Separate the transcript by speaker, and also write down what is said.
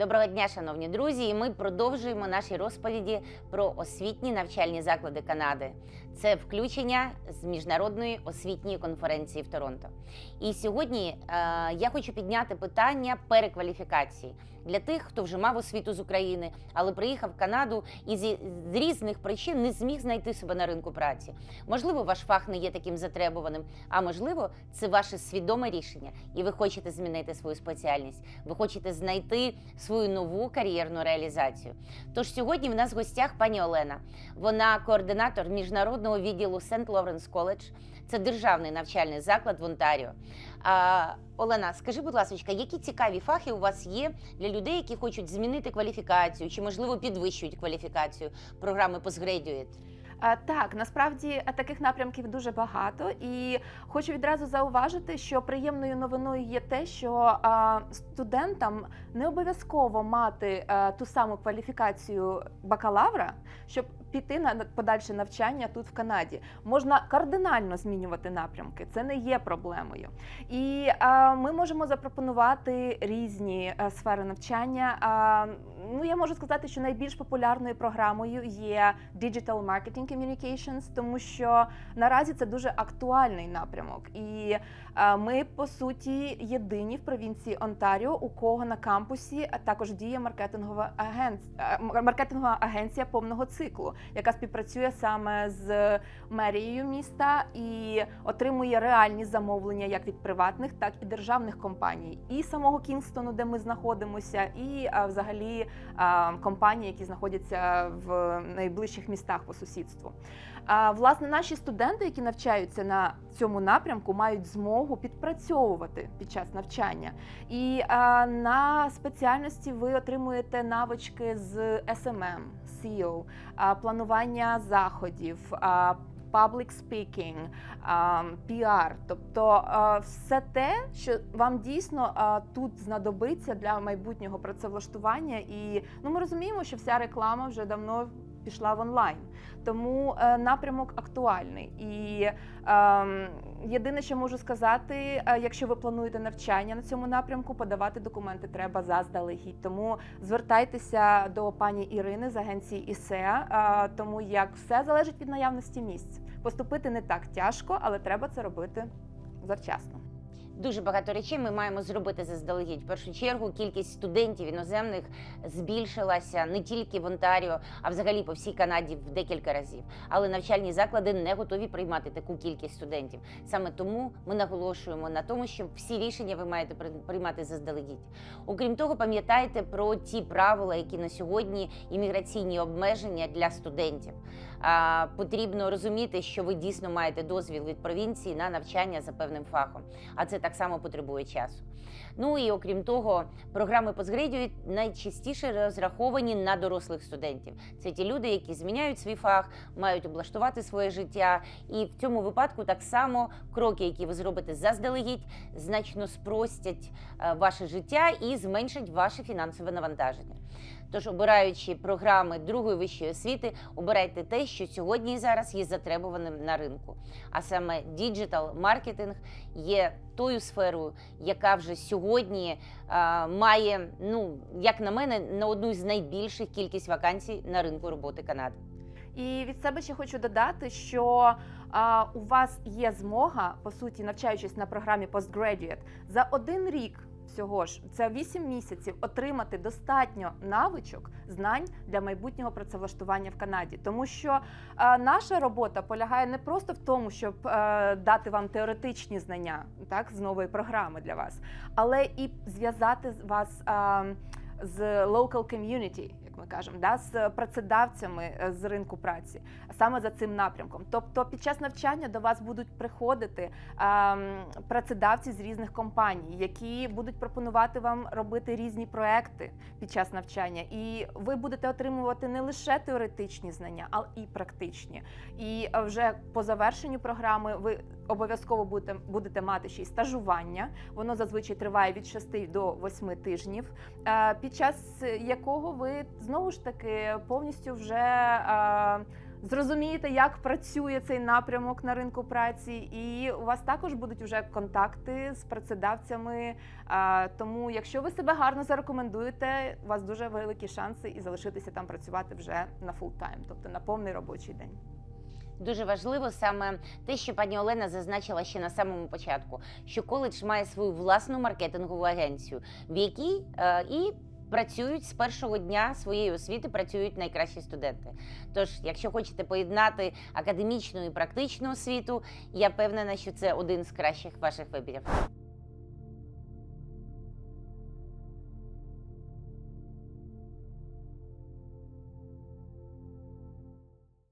Speaker 1: Доброго дня, шановні друзі! І ми продовжуємо наші розповіді про освітні навчальні заклади Канади. Це включення з міжнародної освітньої конференції в Торонто. І сьогодні е, я хочу підняти питання перекваліфікації для тих, хто вже мав освіту з України, але приїхав в Канаду і зі з різних причин не зміг знайти себе на ринку праці. Можливо, ваш фах не є таким затребуваним, а можливо, це ваше свідоме рішення, і ви хочете змінити свою спеціальність. Ви хочете знайти свою нову кар'єрну реалізацію. Тож сьогодні в нас в гостях пані Олена. Вона координатор міжнародного відділу Сент Лоренс Коледж. Це державний навчальний заклад в Онтаріо. А, Олена, скажи, будь ласка, які цікаві фахи у вас є для людей, які хочуть змінити кваліфікацію чи, можливо, підвищують кваліфікацію програми Postgraduate?
Speaker 2: Так, насправді е, таких напрямків дуже багато, і хочу відразу зауважити, що приємною новиною є те, що студентам не обов'язково мати ту саму кваліфікацію бакалавра, щоб піти на подальше навчання тут в Канаді. Можна кардинально змінювати напрямки, це не є проблемою. І ми можемо запропонувати різні сфери навчання. Ну я можу сказати, що найбільш популярною програмою є Digital Marketing Communications, тому що наразі це дуже актуальний напрямок. І е, ми, по суті, єдині в провінції Онтаріо, у кого на кампусі також діє маркетингова агенція, маркетингова агенція повного циклу, яка співпрацює саме з мерією міста і отримує реальні замовлення як від приватних, так і державних компаній, і самого Кінгстону, де ми знаходимося, і е, взагалі е, компаній, які знаходяться в найближчих містах по сусідству. А, Власне, наші студенти, які навчаються на цьому напрямку, мають змогу підпрацьовувати під час навчання. І а, на спеціальності ви отримуєте навички з SMM, SEO, а, планування заходів. а, Public speaking, PR, тобто все те, що вам дійсно тут знадобиться для майбутнього працевлаштування. І ну ми розуміємо, що вся реклама вже давно пішла в онлайн. Тому е, напрямок актуальний. І е, єдине, що можу сказати, е, якщо ви плануєте навчання на цьому напрямку, подавати документи треба заздалегідь. Тому звертайтеся до пані Ірини з агенції ІСЕА, е, тому як все залежить від наявності місць. Поступити не так тяжко, але треба це робити завчасно.
Speaker 1: Дуже багато речей ми маємо зробити заздалегідь. В першу чергу кількість студентів іноземних збільшилася не тільки в Онтаріо, а взагалі по всій Канаді в декілька разів. Але навчальні заклади не готові приймати таку кількість студентів. Саме тому ми наголошуємо на тому, що всі рішення ви маєте при- приймати заздалегідь. Окрім того, пам'ятайте про ті правила, які на сьогодні імміграційні обмеження для студентів. А, потрібно розуміти, що ви дійсно маєте дозвіл від провінції на навчання за певним фахом, а це так само потребує часу. Ну і окрім того, програми Postgraduate найчастіше розраховані на дорослих студентів. Це ті люди, які зміняють свій фах, мають облаштувати своє життя. І в цьому випадку так само кроки, які ви зробите заздалегідь, значно спростять е, ваше життя і зменшать ваше фінансове навантаження. Тож, обираючи програми другої вищої освіти, обирайте те, що сьогодні і зараз є затребуваним на ринку. А саме діджитал маркетинг є тою сферою, яка вже сьогодні е, має, ну як на мене, на одну з найбільших кількість вакансій на ринку роботи Канади.
Speaker 2: І від себе ще хочу додати, що а, у вас є змога, по суті, навчаючись на програмі Postgraduate, за один рік. Всього ж. Це 8 місяців отримати достатньо навичок, знань для майбутнього працевлаштування в Канаді, тому що е, наша робота полягає не просто в тому, щоб е, дати вам теоретичні знання, так з нової програми для вас, але і зв'язати вас е, з local community, як ми кажемо, да, з працедавцями е, з ринку праці, саме за цим напрямком. Тобто, під час навчання до вас будуть приходити ем, працедавці з різних компаній, які будуть пропонувати вам робити різні проекти під час навчання, і ви будете отримувати не лише теоретичні знання, а і практичні. І е, вже по завершенню програми ви обов'язково будете, будете мати ще й стажування. Воно зазвичай триває від 6 до 8 тижнів, е, під час якого ви знову ж таки повністю вже е, зрозумієте, як працює цей напрямок на ринку праці, і у вас також будуть вже контакти з працедавцями. Тому, якщо ви себе гарно зарекомендуєте, у вас дуже великі шанси і залишитися там працювати вже на фул тайм, тобто на повний робочий день.
Speaker 1: Дуже важливо саме те, що пані Олена зазначила ще на самому початку, що коледж має свою власну маркетингову агенцію, в якій е, і працюють з першого дня своєї освіти, працюють найкращі студенти. Тож, якщо хочете поєднати академічну і практичну освіту, я впевнена, що це один з кращих ваших вибірів.